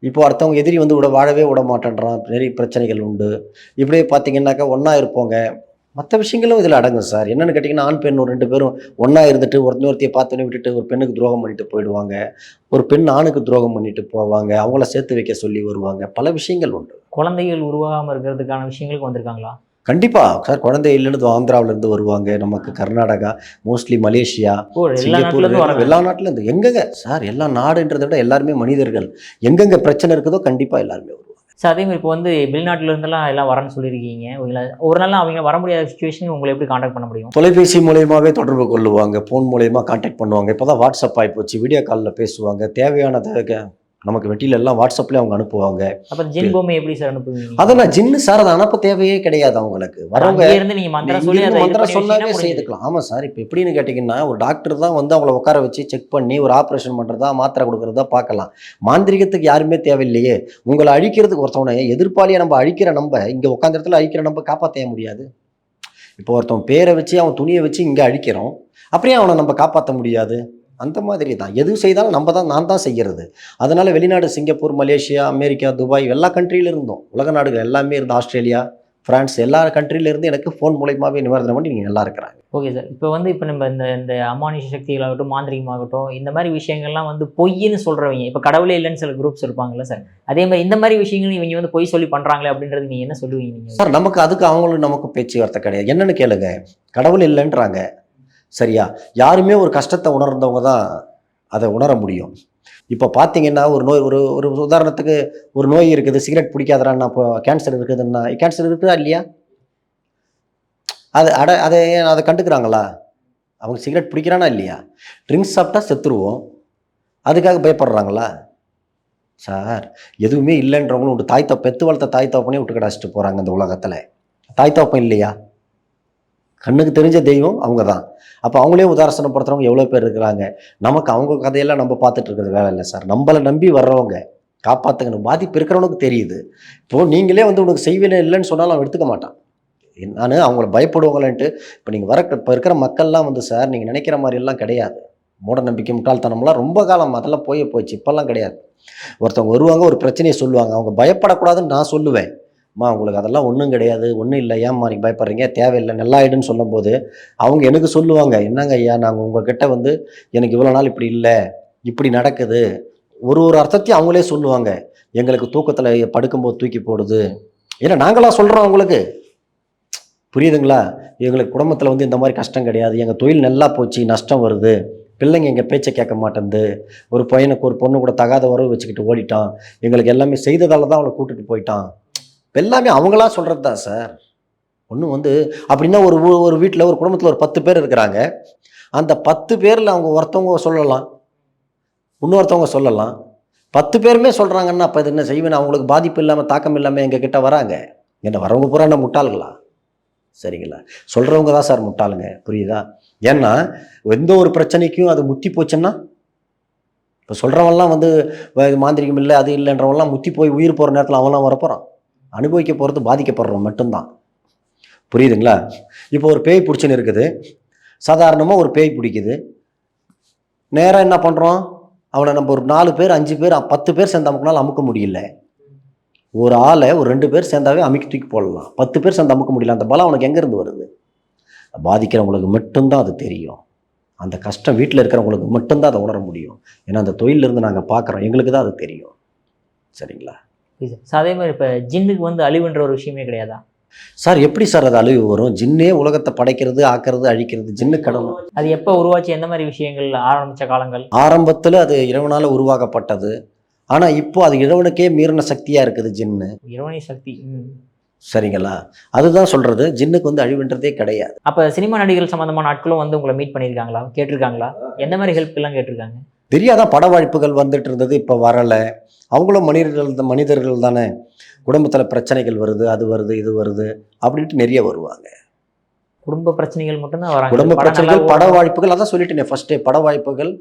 இப்போ அடுத்தவங்க எதிரி வந்து விட வாழவே விட மாட்டேன்றான். நிறைய பிரச்சனைகள் உண்டு. இப்படியே பார்த்தீங்கன்னாக்கா ஒன்றா இருப்போங்க. மற்ற விஷயங்களும் இதில் அடங்கும் சார். என்னென்னு கேட்டிங்கன்னா ஆண் பெண் ஒரு ரெண்டு பேரும் ஒன்றா இருந்துட்டு ஒருத்தொருத்தையை பார்த்தோன்னே விட்டுட்டு ஒரு பெண்ணுக்கு துரோகம் பண்ணிட்டு போயிடுவாங்க. ஒரு பெண் ஆணுக்கு துரோகம் பண்ணிட்டு போவாங்க. அவங்கள சேர்த்து வைக்க சொல்லி வருவாங்க. பல விஷயங்கள் உண்டு. குழந்தைகள் உருவாகாமல் இருக்கிறதுக்கான விஷயங்களுக்கு வந்திருக்காங்களா? கண்டிப்பா. சார் குழந்தை இல்லைன்னு ஆந்திராவுல இருந்து வருவாங்க. நமக்கு கர்நாடகா மோஸ்ட்லி மலேசியா சிங்கப்பூர் எல்லா நாட்டுல இருந்து. எங்கெங்க? சார் எல்லா நாடுன்றதை விட எல்லாருமே மனிதர்கள். எங்கெங்க பிரச்சனை இருக்குதோ கண்டிப்பா எல்லாருமே வருவாங்க. சார் அதே மாதிரி இப்போ வந்து வெளிநாட்டுல இருந்தெல்லாம் எல்லாம் வரேன்னு சொல்லியிருக்கீங்க. ஒரு நாள் அவங்க வர முடியாத சுச்சுவேஷன் உங்களை எப்படி காண்டாக்ட் பண்ண முடியும்? தொலைபேசி மூலியமாவே தொடர்பு கொள்ளுவாங்க. ஃபோன் மூலியமா கான்டாக்ட் பண்ணுவாங்க. இப்போதான் வாட்ஸ்அப் ஆகிப்போச்சு வீடியோ காலில் பேசுவாங்க. தேவையானதை நமக்கு வெட்டியில எல்லாம் வாட்ஸ்அப்லேயே அவங்க அனுப்புவாங்க. அப்ப ஜின் பொம்மை எப்படி சார் அனுப்புவீங்க? அதெல்லாம் ஜின்னு சார் அதை அனுப்ப தேவையே கிடையாது அவங்களுக்கு. வரவங்க அங்கே இருந்து நீங்க மந்திரம் சொல்லி மந்திரம். செய்துக்கலாம். ஆமாம் சார் இப்போ எப்படின்னு கேட்டிங்கன்னா ஒரு டாக்டர் தான் வந்து அவங்கள உட்கார வச்சு செக் பண்ணி ஒரு ஆப்ரேஷன் பண்ணுறதா மாத்திரை கொடுக்குறதா பார்க்கலாம். மாந்திரிகத்துக்கு யாருமே தேவையில்லையே. உங்களை அழிக்கிறதுக்கு ஒருத்தவனை எதிர்ப்பாளியை நம்ம அழிக்கிற நம்ம இங்கே உட்காந்த இடத்துல அழிக்கிற நம்ம காப்பாற்ற முடியாது. இப்போ ஒருத்தன் பேரை வச்சு அவன் துணியை வச்சு இங்கே அழிக்கிறோம். அப்படியே அவனை நம்ம காப்பாற்ற முடியாது? அந்த மாதிரி தான். எது செய்தாலும் நம்ம தான் நான் தான் செய்கிறது அதனால் வெளிநாடு சிங்கப்பூர் மலேசியா அமெரிக்கா துபாய் எல்லா கண்ட்ரியில இருந்தோம். உலக நாடுகள் எல்லாமே இருந்து ஆஸ்திரேலியா பிரான்ஸ் எல்லா கண்ட்ரில இருந்து எனக்கு ஃபோன் மூலயமாவே நிவாரணம் பண்ணி நீங்கள் நல்லா இருக்கிறாங்க. ஓகே சார் இப்போ வந்து இப்போ நம்ம இந்த இந்த அமானுஷ சக்திகளாகட்டும் மாந்திரிகமாகட்டும் இந்த மாதிரி விஷயங்கள்லாம் வந்து பொய்ன்னு சொல்றவங்க இப்போ கடவுளே இல்லைன்னு சில குரூப்ஸ் இருப்பாங்கல்ல சார் அதே மாதிரி இந்த மாதிரி விஷயங்கள் இவங்க வந்து பொய் சொல்லி பண்றாங்களே அப்படின்றது நீங்க என்ன சொல்லுவீங்க சார் நமக்கு அதுக்கு அவங்களும் நமக்கு பேச்சுவார்த்தை கிடையாது. என்னன்னு கேளுங்க. கடவுள் இல்லைன்றாங்க. சரியா? யாருமே ஒரு கஷ்டத்தை உணர்ந்தவங்க தான் அதை உணர முடியும். இப்போ பார்த்தீங்கன்னா ஒரு நோய் ஒரு ஒரு உதாரணத்துக்கு ஒரு நோய் இருக்குது சிகரெட் பிடிக்காதறான்னா இப்போ கேன்சர் இருக்குதுன்னா கேன்சர் இருக்குதா இல்லையா? அது அட அதை அதை கண்டுக்கிறாங்களா? அவங்க சிகரெட் பிடிக்கிறானா இல்லையா? ட்ரிங்க்ஸ் சாப்பிட்டா செத்துருவோம். அதுக்காக பயப்படுறாங்களா? சார் எதுவுமே இல்லைன்றவங்களும் உண்டு. தாய் தப்பு பெத்து வளர்த்த தாய் தப்பனே விட்டு கிடாச்சிட்டு போகிறாங்க இந்த உலகத்தில். தாய் தப்பம் இல்லையா? கண்ணுக்கு தெரிஞ்ச தெய்வம் அவங்க தான் அப்போ அவங்களே உதாரணப்படுத்துறவங்க எவ்வளோ பேர் இருக்கிறாங்க? நமக்கு அவங்க கதையெல்லாம் நம்ம பார்த்துட்டு இருக்கிறது வேலை இல்லை சார். நம்மளை நம்பி வர்றவங்க காப்பாற்றுக்கணும் பாதிப்பு இருக்கிறவனுக்கு தெரியுது. இப்போது நீங்களே வந்து உனக்கு செய்வேல இல்லைன்னு சொன்னாலும் அவன் எடுத்துக்க மாட்டான். நான் அவங்கள பயப்படுவாங்களேன்ட்டு இப்போ நீங்கள் வர இப்போ இருக்கிற மக்கள்லாம் வந்து சார் நீங்கள் நினைக்கிற மாதிரிலாம் கிடையாது. மூட நம்பிக்கை முட்டாள்தனம்லாம் ரொம்ப காலம் அதெல்லாம் போய் போயிடுச்சு இப்போல்லாம் கிடையாது. ஒருத்தவங்க வருவாங்க ஒரு பிரச்சனையை சொல்லுவாங்க. அவங்க பயப்படக்கூடாதுன்னு நான் சொல்லுவேன். அம்மா உங்களுக்கு அதெல்லாம் ஒன்றும் கிடையாது. ஒன்றும் இல்லை. ஏம்மா நீங்கள் பயப்படுறீங்க? தேவையில்லை. நல்லாயிடுன்னு சொல்லும்போது அவங்க எனக்கு சொல்லுவாங்க. என்னங்க ஐயா நாங்கள் உங்ககிட்ட வந்து எனக்கு இவ்வளோ நாள் இப்படி இல்லை. இப்படி நடக்குது. ஒரு ஒரு அர்த்தத்தையும் அவங்களே சொல்லுவாங்க. எங்களுக்கு தூக்கத்தில் படுக்கும்போது தூக்கி போடுது. ஏன்னா நாங்களாம் சொல்கிறோம் அவங்களுக்கு. புரியுதுங்களா? எங்களுக்கு குடும்பத்தில் வந்து இந்த மாதிரி கஷ்டம் கிடையாது. எங்கள் தொழில் நல்லா போச்சு. நஷ்டம் வருது. பிள்ளைங்க எங்கள் பேச்சை கேட்க மாட்டேங்குது ஒரு பையனுக்கு ஒரு பொண்ணு கூட தகாத உறவு வச்சுக்கிட்டு ஓடிட்டான். எங்களுக்கு எல்லாமே செய்ததால் தான் அவளை கூட்டிகிட்டு போயிட்டான். எல்லாமே அவங்களா சொல்கிறது தான் சார். ஒன்றும் வந்து அப்படின்னா ஒரு ஒரு வீட்டில் ஒரு குடும்பத்தில் ஒரு பத்து பேர் இருக்கிறாங்க. அந்த பத்து பேரில் அவங்க ஒருத்தவங்க சொல்லலாம். இன்னொருத்தவங்க சொல்லலாம். பத்து பேருமே சொல்கிறாங்கன்னா அப்போ இது என்ன செய்வேன்? அவங்களுக்கு பாதிப்பு இல்லாமல் தாக்கம் இல்லாமல் எங்கள் கிட்டே வராங்க. என்ன வரவங்க பூரா என்ன முட்டாளுங்களா சரிங்களா? சொல்கிறவங்க தான் சார் முட்டாளுங்க. புரியுதா? ஏன்னா எந்த ஒரு பிரச்சனைக்கும் அது முத்தி போச்சுன்னா இப்போ சொல்கிறவன்லாம் வந்து மாந்திரிகம் இல்லை அது இல்லைன்றவெல்லாம் முத்தி போய் உயிர் போகிற நேரத்தில் அவன்லாம் வரப்போகிறான் அனுபவிக்க போகிறது பாதிக்கப்படுறோம் மட்டும்தான். புரியுதுங்களா? இப்போ ஒரு பேய் பிடிச்சின்னு இருக்குது. சாதாரணமாக ஒரு பேய் பிடிக்குது. நேராக என்ன பண்ணுறோம் அவனை நம்ம ஒரு நாலு பேர் அஞ்சு பேர் பத்து பேர் சேர்ந்து அமுக்கினாலும் அமுக்க முடியல. ஒரு ஆளை ஒரு ரெண்டு பேர் சேர்ந்தாவே அமுக்கி தூக்கி போடலாம். பத்து பேர் சேர்ந்து அமுக்க முடியல. அந்த பலம் அவனுக்கு எங்கேருந்து வருது? பாதிக்கிறவங்களுக்கு மட்டும்தான் அது தெரியும். அந்த கஷ்டம் வீட்டில் இருக்கிறவங்களுக்கு மட்டும்தான் அதை உணர முடியும். ஏன்னா அந்த தொழிலிருந்து நாங்கள் பார்க்குறோம் எங்களுக்கு தான் அது தெரியும். சரிங்களா? ஸோ அதே மாதிரி இப்போ ஜின்னுக்கு வந்து அழிவுன்ற ஒரு விஷயமே கிடையாதா? சார் எப்படி சார் அது அழிவு வரும்? ஜின்னே உலகத்தை படைக்கிறது ஆக்கிறது அழிக்கிறது ஜின்னு கடவுள். அது எப்போ உருவாச்சு? எந்த மாதிரி விஷயங்கள் ஆரம்பிச்ச காலங்கள்? ஆரம்பத்தில் அது இறைவனால் உருவாக்கப்பட்டது. ஆனால் இப்போ அது இறைவனுக்கே மீறின சக்தியாக இருக்குது ஜின்னு. இறைவனை சக்தி. சரிங்களா? அதுதான் சொல்கிறது ஜின்னுக்கு வந்து அழிவுன்றதே கிடையாது. அப்ப சினிமா நடிகர்கள் சம்பந்தமான ஆட்களும் வந்து உங்களை மீட் பண்ணியிருக்காங்களா? கேட்டிருக்காங்களா? எந்த மாதிரி ஹெல்ப் எல்லாம் கேட்டிருக்காங்க? தெரியாதான் பட வாய்ப்புகள் வந்துட்டு இருந்தது இப்போ வரலை. அவங்களும் மனிதர்கள் மனிதர்கள் தானே. குடும்பத்தில் பிரச்சனைகள் வருது அது வருது இது வருது அப்படின்ட்டு நிறைய வருவாங்க. குடும்ப பிரச்சனைகள் மட்டும்தான் வராங்க. குடும்ப பிரச்சனைகள் பட. வாய்ப்புகள் அதான் சொல்லிட்டேனே ஃபர்ஸ்டே பட வாய்ப்புகள்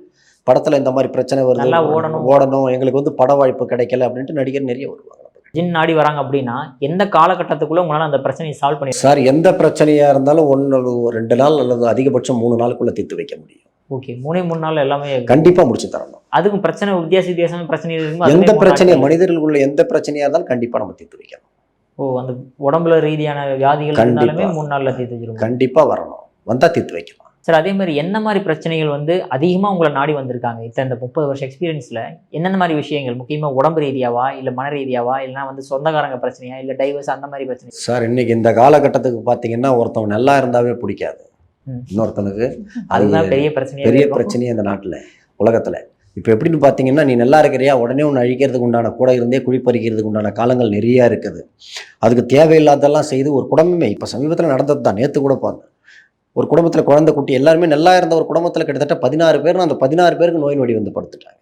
படத்தில் இந்த மாதிரி பிரச்சனை வருது ஓடணும். ஓடணும் எங்களுக்கு வந்து பட வாய்ப்பு கிடைக்கல அப்படின்ட்டு நடிகர் நிறைய வருவாங்க. ஜின் நாடி வராங்க அப்படின்னா எந்த காலகட்டத்துக்குள்ள உங்களால அந்த பிரச்சனையை சால்வ் பண்ணி சார் எந்த பிரச்சனையாக இருந்தாலும் ஒன்று ரெண்டு நாள் அல்லது அதிகபட்சம் மூணு நாளுக்குள்ளே தீர்த்து வைக்க முடியும். ஓகே மூணே மூணு நாள் எல்லாமே கண்டிப்பாக முடிச்சு தரணும். அதுக்கும் பிரச்சனை வித்தியாச வித்தியாசமான பிரச்சனை எந்த பிரச்சனை நாட்கள். மனிதர்களுக்குள்ள எந்த பிரச்சனையாக இருந்தாலும் கண்டிப்பாக நம்ம தீர்த்து வைக்கணும். ஓ அந்த உடம்புல ரீதியான வியாதிகள். இருந்தாலுமே மூணு நாள்ல தீர்த்து வச்சிருக்கோம் கண்டிப்பாக வரணும். வந்தால் தீர்த்து வைக்கலாம். சார் அதே மாதிரி என்ன மாதிரி பிரச்சனைகள் வந்து அதிகமா உங்களை நாடி வந்திருக்காங்க? இத்தனை இந்த முப்பது வருஷம் எக்ஸ்பீரியன்ஸ்ல என்னென்ன மாதிரி விஷயங்கள்? முக்கியமா உடம்பு ரீதியாவா இல்ல மன ரீதியாவா இல்லைன்னா வந்து சொந்தக்காரங்க பிரச்சனையா இல்ல டைவர்ஸ் அந்த மாதிரி பிரச்சனை சார் இன்னைக்கு இந்த காலகட்டத்துக்கு பார்த்தீங்கன்னா ஒருத்தவன் நல்லா இருந்தாவே பிடிக்காது. இன்னொருத்தனுக்கு. (laughs) அதுதான் அது பெரிய பிரச்சனையா பெரிய. பிரச்சனையே இந்த நாட்டில் உலகத்தில். இப்போ எப்படின்னு பார்த்தீங்கன்னா நீ நல்லா இருக்கிறியா உடனே ஒன்று அழிக்கிறதுக்கு உண்டான கூட இருந்தே குழி பறிக்கிறதுக்கு உண்டான காலங்கள் நிறையா இருக்குது. அதுக்கு தேவையில்லாதெல்லாம் செய்து ஒரு குடும்பமே இப்போ சமீபத்தில் நடந்தது தான் நேற்று கூட பார்த்தேன் ஒரு குடும்பத்தில் குழந்தை குட்டி எல்லாருமே நல்லா இருந்த ஒரு குடும்பத்தில் கிட்டத்தட்ட பதினாறு பேர் அந்த பதினாறு பேருக்கு நோய் நொடி வந்து படுத்துட்டாங்க.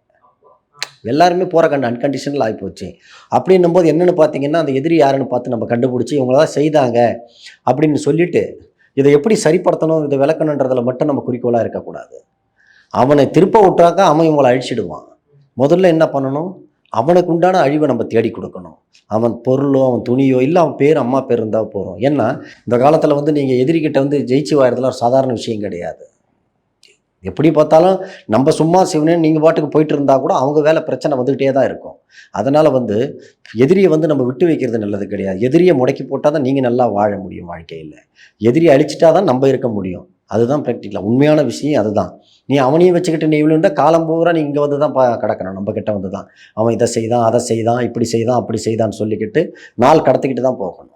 எல்லாருமே போகிற கண்டு அன்கண்டிஷனில் ஆகிப்போச்சு அப்படின்னும் போது என்னென்னு பார்த்தீங்கன்னா அந்த எதிரி யாருன்னு பார்த்து நம்ம கண்டுபிடிச்சி இவங்க தான் செய்தாங்க அப்படின்னு சொல்லிட்டு இதை எப்படி சரிப்படுத்தணும் இதை விளக்கணுன்றதில் மட்டும் நம்ம குறிக்கோளாக இருக்கக்கூடாது. அவனை திருப்ப விட்டாக்கா அவன் இவங்களை அழிச்சிடுவான். முதல்ல என்ன பண்ணணும்? அவனுக்கு உண்டான அழிவை நம்ம தேடி கொடுக்கணும். அவன் பொருளோ அவன் துணியோ இல்லை அவன் பேர் அம்மா பேர் இருந்தால் போகிறோம் ஏன்னா இந்த காலத்தில் வந்து நீங்கள் எதிரிக்கிட்ட வந்து ஜெயிச்சு வாயிறதுலாம் சாதாரண விஷயம் கிடையாது. எப்படி பார்த்தாலும் நம்ம சும்மா சிவனே நீங்கள் பாட்டுக்கு போயிட்டு இருந்தால் கூட அவங்க வேலை பிரச்சனை வந்துக்கிட்டே தான் இருக்கும். அதனால் வந்து எதிரியை வந்து நம்ம விட்டு வைக்கிறது நல்லது கிடையாது. எதிரியை முடக்கி போட்டால் தான் நீங்கள் நல்லா வாழ முடியும் வாழ்க்கையில். எதிரியை அழிச்சிட்டா தான் நம்ம இருக்க முடியும். அதுதான் ப்ராக்டிக்கலாக உண்மையான விஷயம் அதுதான். நீ அவனையும் வச்சுக்கிட்டு நீ இவ்வளோ காலம் பூரா நீ இங்கே வந்து தான் பா கிடக்கணும். நம்ம கிட்ட வந்து தான் அவன் இதை செய்தான் அதை செய்தான் இப்படி செய்தான் அப்படி செய்தான்னு சொல்லிக்கிட்டு நாள் கடத்திக்கிட்டு தான் போகணும்.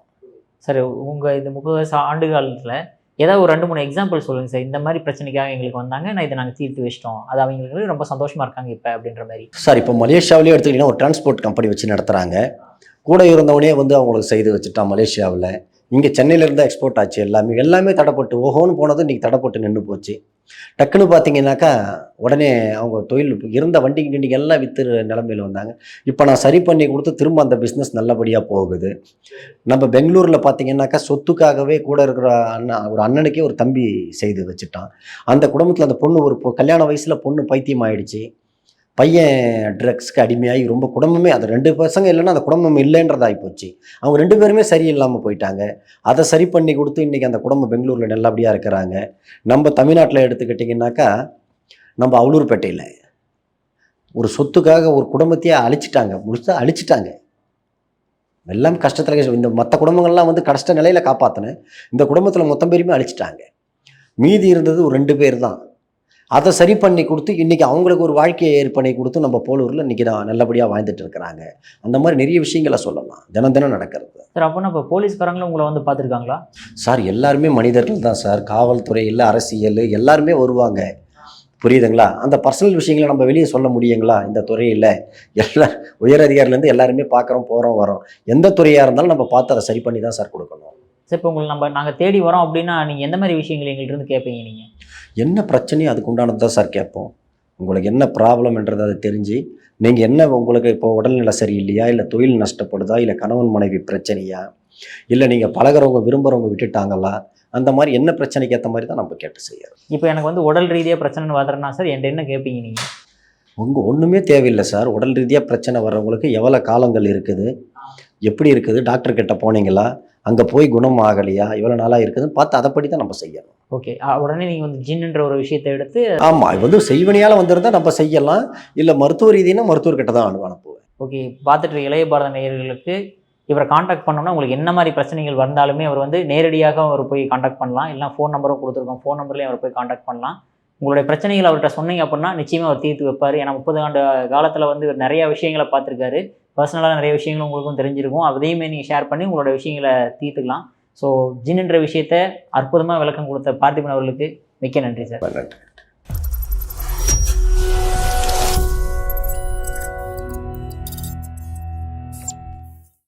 சரி உங்கள் இந்த முப்பது வருஷம் ஆண்டு காலத்தில் ஏதாவது ஒரு ரெண்டு மூணு எக்ஸாம்பிள் சொல்லுங்கள் சார் இந்த மாதிரி பிரச்சனைக்காக எங்களுக்கு வந்தாங்க. நான் இதை நாங்கள் தீர்த்து வச்சிட்டோம். அது அவங்களுக்கு ரொம்ப சந்தோஷமாக இருக்காங்க இப்போ அப்படின்ற மாதிரி. சார் இப்போ மலேசியாவிலேயே எடுத்துக்கிட்டிங்கன்னா ஒரு டிரான்ஸ்போர்ட் கம்பெனி வச்சு நடத்துகிறாங்க கூட இருந்தவனே வந்து அவங்களுக்கு செய்து வச்சுட்டான் மலேசியாவில். இங்கே சென்னையிலேருந்து எக்ஸ்போர்ட் ஆச்சு எல்லாமே. எல்லாமே தடைப்பட்டு ஓஹோன்னு போனது இன்றைக்கி தடைப்பட்டு நின்று போச்சு. டக்குன்னு பார்த்தீங்கன்னாக்கா உடனே அவங்க தொழில் இருந்த வண்டி கிண்டிங்க எல்லாம் விற்று நிலமையில வந்தாங்க. இப்போ நான் சரி பண்ணி கொடுத்து திரும்ப அந்த பிஸ்னஸ் நல்லபடியாக போகுது. நம்ம பெங்களூரில் பார்த்தீங்கன்னாக்கா சொத்துக்காகவே கூட இருக்கிற அண்ணா ஒரு அண்ணனுக்கே ஒரு தம்பி செய்து வச்சுட்டான். அந்த குடும்பத்தில் அந்த பொண்ணு ஒரு கல்யாண வயசில் பொண்ணு பைத்தியம் ஆயிடுச்சு பையன் ட்ரக்ஸ்க்கு அடிமையாகி ரொம்ப குடும்பமே அது ரெண்டு பசங்க இல்லைன்னா அந்த குடும்பம் இல்லைன்றதாகி போச்சு. அவங்க ரெண்டு பேருமே சரியில்லாமல் போயிட்டாங்க. அதை சரி பண்ணி கொடுத்து இன்றைக்கி அந்த குடும்பம் பெங்களூரில் நல்லபடியாக இருக்கிறாங்க. நம்ம தமிழ்நாட்டில் எடுத்துக்கிட்டிங்கனாக்கா நம்ம அவலூர்பேட்டையில் ஒரு சொத்துக்காக ஒரு குடும்பத்தையே அழிச்சிட்டாங்க. முழுசாக அழிச்சிட்டாங்க. எல்லாம் கஷ்டத்தில் இந்த மற்ற குடும்பங்கள்லாம் வந்து கஷ்ட நிலையில் காப்பாற்றினேன் இந்த குடும்பத்தில் மொத்தம் பேருமே அழிச்சிட்டாங்க. மீதி இருந்தது ஒரு ரெண்டு பேர் தான். அதை சரி பண்ணி கொடுத்து இன்றைக்கி அவங்களுக்கு ஒரு வாழ்க்கையை ஏற்பண்ணி கொடுத்து நம்ம போலூரில் இன்றைக்கி நான் நல்லபடியாக வாழ்ந்துட்டு இருக்கிறாங்க. அந்த மாதிரி நிறைய விஷயங்களை சொல்லலாம். தினம் தினம் நடக்கிறது. சார் அப்போனா இப்போ போலீஸ்காரங்களும் உங்களை வந்து பார்த்துருக்காங்களா? சார் எல்லாருமே மனிதர்கள் தான் சார். காவல்துறையில் அரசியல் எல்லாருமே வருவாங்க. புரியுதுங்களா? அந்த பர்சனல் விஷயங்களை நம்ம வெளியே சொல்ல முடியுங்களா? இந்த துறையில் எல்லா உயர் அதிகாரிலேருந்து எல்லாருமே பார்க்குறோம் போகிறோம் வரோம் எந்த துறையாக இருந்தாலும் நம்ம பார்த்து அதை சரி பண்ணி தான் சார் கொடுக்கணும். சார் இப்போ உங்களை நம்ம நாங்கள் தேடி வரோம் அப்படின்னா நீங்கள் எந்த மாதிரி விஷயங்கள் எங்கள்கிட்ட இருந்து கேட்பீங்க நீங்கள் என்ன பிரச்சனையோ அதுக்கு உண்டானது தான் சார் கேட்போம். உங்களுக்கு என்ன ப்ராப்ளம்ன்றது அதை தெரிஞ்சு நீங்கள் என்ன உங்களுக்கு இப்போ உடல்நிலை சரியில்லையா இல்லை தொழில் நஷ்டப்படுதா இல்லை கணவன் மனைவி பிரச்சனையா இல்லை நீங்கள் பழகுறவங்க விரும்புகிறவங்க விட்டுட்டாங்களா அந்த மாதிரி என்ன பிரச்சனைக்கு ஏற்ற மாதிரி தான் நம்ம கேட்டு செய்யறோம் இப்போ எனக்கு வந்து உடல் ரீதியாக பிரச்சனை வரதுனா சார் என்கிட்ட என்ன கேட்பீங்க நீங்கள் உங்கள் ஒன்றுமே தேவையில்லை சார். உடல் ரீதியாக பிரச்சனை வர்றவங்களுக்கு எவ்வளோ காலங்கள் இருக்குது? எப்படி இருக்குது? டாக்டர் கிட்ட போனீங்களா? அங்கே போய் குணம் ஆகலையா? இவ்வளோ நாளாக இருக்குதுன்னு பார்த்து அதைப்படி தான் நம்ம செய்யணும். ஓகே உடனே நீங்கள் வந்து ஜின்ன்ற ஒரு விஷயத்தை எடுத்து ஆமாம் இது வந்து செய்வனியால் வந்திருந்தால் நம்ம செய்யலாம். இல்லை மருத்துவ ரீதினா மருத்துவர்கிட்ட தான் அனு அனுப்புவேன். ஓகே பார்த்துட்டு இருக்க இளைய பாரத நேயர்களுக்கு இவரை காண்டாக்ட் பண்ணோம்னா உங்களுக்கு என்ன மாதிரி பிரச்சனைகள் வந்தாலுமே அவர் வந்து நேரடியாக அவர் போய் காண்டாக்ட் பண்ணலாம். இல்லை ஃபோன் நம்பரும் கொடுத்துருக்கோம். ஃபோன் நம்பர்லேயும் அவர் போய் காண்டாக்ட் பண்ணலாம். உங்களுடைய பிரச்சனைகள் அவர்கிட்ட சொன்னீங்க அப்படின்னா நிச்சயமாக அவர் தீர்த்து வைப்பார். ஏன்னா முப்பது ஆண்டு காலத்தில் வந்து இவர் நிறைய விஷயங்களை பார்த்துருக்காரு. பர்சனலாக நிறைய விஷயங்கள் உங்களுக்கும் தெரிஞ்சிருக்கும். அதையுமே நீங்கள் ஷேர் பண்ணி உங்களோட விஷயங்களை தீர்த்துக்கலாம். ஸோ ஜின்ன்ற விஷயத்த அற்புதமாக விளக்கம் கொடுத்த பார்த்திபன் அவர்களுக்கு மிக்க நன்றி சார். நன்றி.